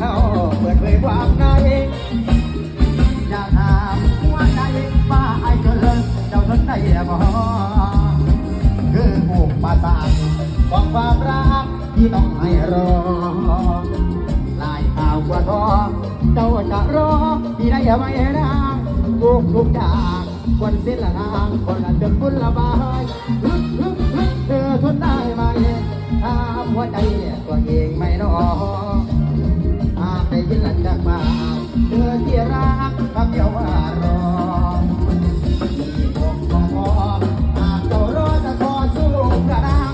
ขาเปิดเผยความในอยากถามหัวใจว่าไอ้เกินเจ้าทนได้บ่คือผูกประสาทของความรักที่ต้องให้รอลายข่าวกว่าทองเจ้าจะรอที่ได้ไหมนะทุกทุกอย่าง คนสิ้นละทางคนละจนพุ่นละบายฮึกฮึกฮึกเธอทนได้ไหมถามหัวใจตัวเองไม่รอหากได้ยินหลังจากมาเธอที่รักคำเดียวว่ารอมีผมเสู้กระด้าง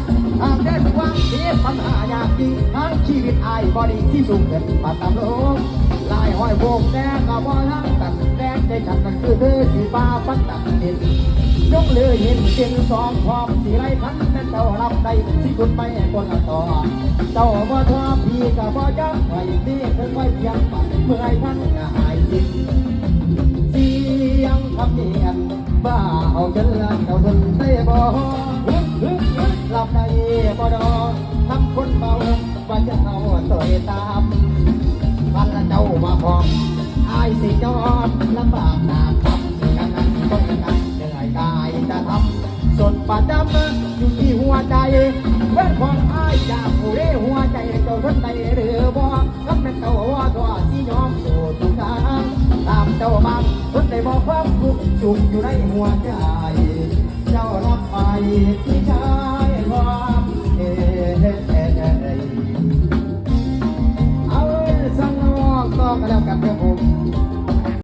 หายากจริงทั้งชีวิตอายบอดี้ที่สูงเกินปาตามโลก ลายห้อยโบกแดงกับบ่ทั้งตัดแดงใจฉันนั่นคือเธอสีฟ้าฟันตัดเด่นยกเลยเห็นเสียงสองพร้อมสีไรพันแม่เจ้ารับได้ที่คุณไม่คนละต่อ เจ้าบ่ทอพี่กับบ่จักไว้ดีเพิ่งไว้เพียงปัดเมื่อไอ้พันก็หายสิ้นเสียงคำเนียนบ้าเอาจนละเจ้าทนได้บ่หลับในบ่ดอทำคนเมาว่าจะเอาตัวตามพันละเจ้า มาพร้อมอายสิจอดลำบากหนาทำสิยังนั้นต้องยันั้นเหนื่อยกายจะทำสดประจำอยู่ที่หัวใจเว้นของอายจากผู้เรหัวใจเจ้าทนได้หรือบ่คำเป็นเจ้าว่าตัวสิยอมสู่ทุกทางตามเจ้ามาทนได้บอกความทุกข์สุขอยู่ในหัวใจ เจ้ารับไปที่ชา